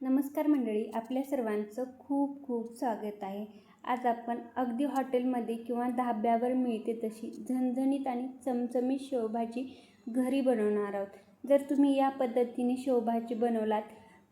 नमस्कार मंडळी आपल्या सर्वांचं खूप खूप स्वागत आहे. आज आपण अगदी हॉटेलमध्ये किंवा धाब्यावर मिळते तशी झणझणीत आणि चमचमीत शेवभाजी घरी बनवणार आहोत. जर तुम्ही या पद्धतीने शेवभाजी बनवलात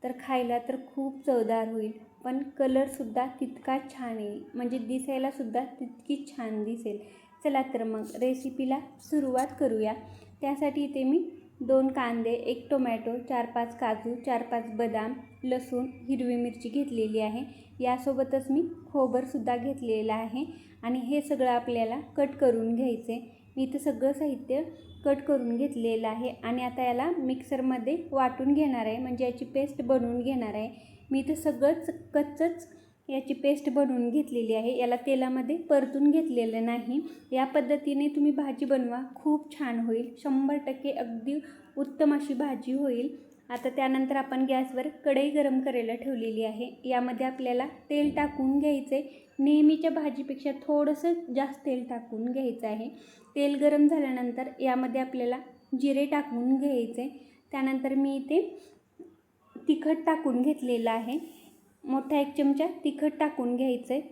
तर खायला तर खूप चवदार होईल पण कलरसुद्धा तितकाच छान येईल. म्हणजे दिसायलासुद्धा तितकी छान दिसेल. चला तर मग रेसिपीला सुरुवात करूया. त्यासाठी इथे मी दोन कांदे एक टोमॅटो चार पाच काजू चार पाच बदाम लसूण हिरवी मिरची घेतलेली आहे. यासोबतच मी खोबरसुद्धा घेतलेलं आहे आणि हे सगळं आपल्याला कट करून घ्यायचे मी इथं सगळं साहित्य कट करून घेतलेलं आहे आणि आता याला मिक्सरमध्ये वाटून घेणार आहे. म्हणजे याची पेस्ट बनवून घेणार आहे. मी इथं सगळंच कच्चंच याची पेस्ट बनवून घेतलेली आहे. याला तेलामध्ये परतून घेतलेलं नाही. या पद्धतीने तुम्ही भाजी बनवा. खूप छान होईल. शंभर टक्के अगदी उत्तम अशी भाजी होईल. आता त्यानंतर आपण गॅसवर कढई गरम करायला ठेवलेली आहे. यामध्ये आपल्याला तेल टाकून घ्यायचे नेहमीच्या भाजीपेक्षा थोडंसं जास्त तेल टाकून घ्यायचं आहे. तेल गरम झाल्यानंतर यामध्ये आपल्याला जिरे टाकून घ्यायचे त्यानंतर मी इथे तिखट टाकून घेतलेलं आहे. मोठा एक चमचा तिखट टाकून घ्यायचं आहे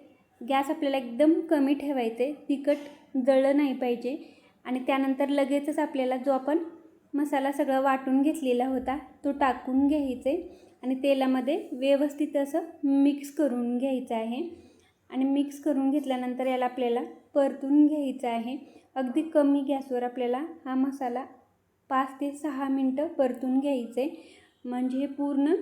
गॅस आपल्याला एकदम कमी ठेवायचं आहे तिखट जळलं नाही पाहिजे. आणि त्यानंतर लगेचच आपल्याला जो आपण मसाला सगळा वाटून घेतलेला होता तो टाकून घ्यायचा आहे आणि तेलामध्ये व्यवस्थित असं मिक्स करून घ्यायचं आहे. आणि मिक्स करून घेतल्यानंतर याला आपल्याला परतून घ्यायचं आहे. अगदी कमी गॅसवर आपल्याला हा मसाला पाच ते सहा मिनटं परतून घ्यायचे म्हणजे हे पूर्ण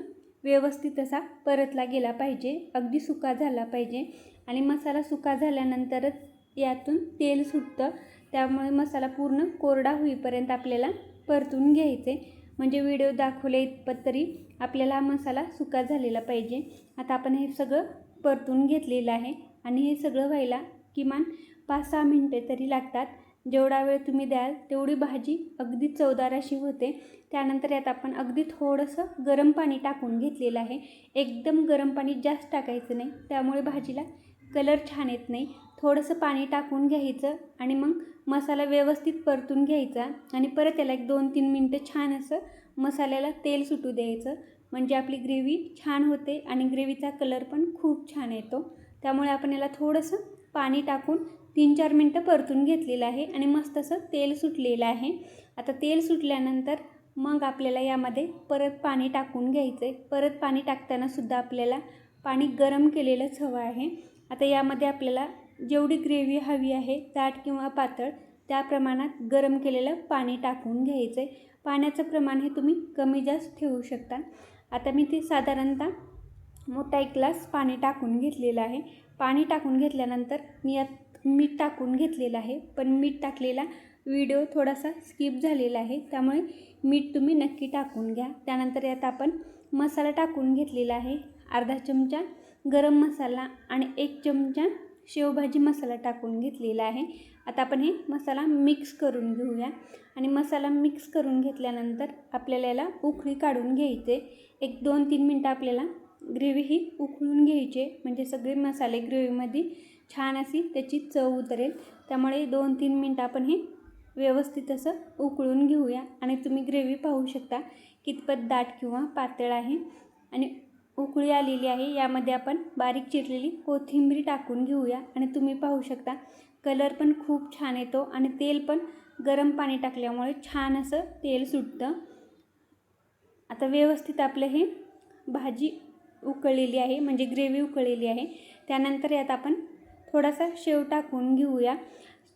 व्यवस्थित असा परतला गेला पाहिजे. अगदी सुका झाला पाहिजे. आणि मसाला सुका झाल्यानंतरच यातून तेल सुटतं. त्यामुळे मसाला पूर्ण कोरडा होईपर्यंत आपल्याला परतून घ्यायचे. म्हणजे व्हिडिओ दाखवले इतपत तरी आपल्याला हा मसाला सुका झालेला पाहिजे. आता आपण हे सगळं परतून घेतलेलं आहे. आणि हे सगळं व्हायला किमान पाच सहा मिनटे तरी लागतात. जेवढा वेळ तुम्ही द्याल तेवढी भाजी अगदी चवदार अशी होते. त्यानंतर यात आपण अगदी थोडंसं गरम पाणी टाकून घेतलेलं आहे. एकदम गरम पाणी जास्त टाकायचं नाही. त्यामुळे भाजीला कलर छान येत नाही. थोडंसं पाणी टाकून घ्यायचं आणि मग मसाला व्यवस्थित परतून घ्यायचा आणि परत याला एक दोन तीन मिनटं छान असं मसाल्याला तेल सुटू द्यायचं. म्हणजे आपली ग्रेव्ही छान होते आणि ग्रेव्हीचा कलर पण खूप छान येतो. त्यामुळे आपण याला थोडंसं पाणी टाकून तीन चार मिनटं परतून घेतलेलं आहे आणि मस्त असं तेल सुटलेलं आहे. आता तेल सुटल्यानंतर मग आपल्याला यामध्ये परत पाणी टाकून घ्यायचं आहे परत पाणी टाकतानासुद्धा आपल्याला पाणी गरम केलेलंच हवं आहे. आता यामध्ये आपल्याला जेवढी ग्रेव्ही हवी आहे दाट किंवा पातळ त्या प्रमाणात गरम केलेलं पाणी टाकून घ्यायचं आहे पाण्याचं प्रमाण हे तुम्ही कमी जास्त ठेवू शकता. आता मी ते साधारणतः मोठा एक ग्लास पाणी टाकून घेतलेलं आहे. पाणी टाकून घेतल्यानंतर मी यात मीठ टाकून घेतलेलं आहे. पण मीठ टाकलेला व्हिडिओ थोडासा स्किप झालेला आहे. त्यामुळे मीठ तुम्ही नक्की टाकून घ्या. त्यानंतर यात आपण मसाला टाकून घेतलेला आहे. अर्धा चमचा गरम मसाला आणि एक चमचा शेवभाजी मसाला टाकून घेतलेला आहे. आता आपण हे मसाला मिक्स करून घेऊया. आणि मसाला मिक्स करून घेतल्यानंतर आपल्याला याला उखळी काढून घ्यायचे. एक दोन तीन मिनटं आपल्याला ग्रेव्ही ही उकळून घ्यायचे. म्हणजे सगळे मसाले ग्रेव्हीमध्ये छान अशी त्याची चव उतरेल. त्यामुळे दोन तीन मिनटं आपण हे व्यवस्थित असं उकळून घेऊया. आणि तुम्ही ग्रेव्ही पाहू शकता कितपत दाट किंवा पातळ आहे. आणि उकळी आलेली आहे. यामध्ये आपण बारीक चिरलेली कोथिंबीर टाकून घेऊया. आणि तुम्ही पाहू शकता कलर पण खूप छान येतो. आणि तेल पण गरम पाणी टाकल्यामुळे छान असं तेल सुटतं. आता व्यवस्थित आपलं हे भाजी उकळलेली आहे म्हणजे ग्रेव्ही उकळलेली आहे. त्यानंतर यात आपण थोडासा शेव टाकून घेऊया.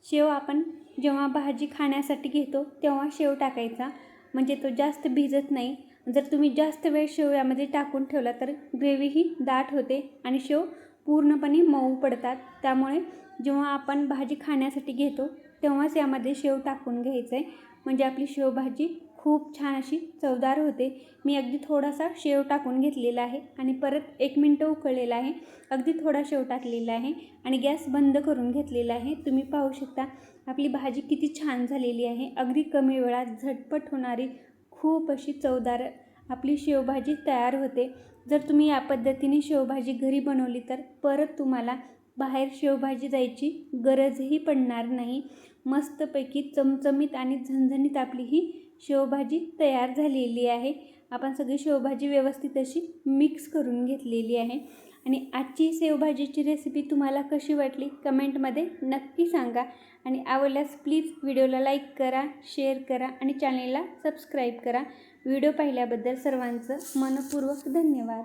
शेव आपण जेव्हा भाजी खाण्यासाठी घेतो तेव्हा शेव टाकायचा. म्हणजे तो जास्त भिजत नाही. जर तुम्ही जास्त वेळ शेव यामध्ये टाकून ठेवला तर ग्रेव्ही ही दाट होते आणि शेव पूर्णपणे मऊ पडतात. त्यामुळे जेव्हा आपण भाजी खाण्यासाठी घेतो तेव्हाच यामध्ये शेव टाकून घ्यायचं आहे म्हणजे आपली शेवभाजी खूप छान अशी चवदार होते. मी अगदी थोडासा शेव टाकून घेतलेला आहे आणि परत एक मिनटं उकळलेला आहे. अगदी थोडा शेव टाकलेला आहे आणि गॅस बंद करून घेतलेला आहे. तुम्ही पाहू शकता आपली भाजी किती छान झालेली आहे. अगदी कमी वेळात झटपट होणारी खूप अशी चवदार आपली शेवभाजी तयार होते. जर तुम्ही या पद्धतीने शेवभाजी घरी बनवली तर परत तुम्हाला बाहेर शेवभाजी जायची गरजही पडणार नाही. मस्तपैकी चमचमीत आणि झणझणीत आपली ही शेवभाजी तयार झालेली आहे. आपण सगळी शेवभाजी व्यवस्थित अशी मिक्स करून घेतलेली आहे. आणि आजची शेवभाजीची रेसिपी तुम्हाला कशी वाटली कमेंटमध्ये नक्की सांगा. आणि आवडल्यास प्लीज व्हिडिओला लाईक करा शेअर करा आणि चॅनेलला सबस्क्राईब करा. व्हिडिओ पाहिल्याबद्दल सर्वांचं मनपूर्वक धन्यवाद.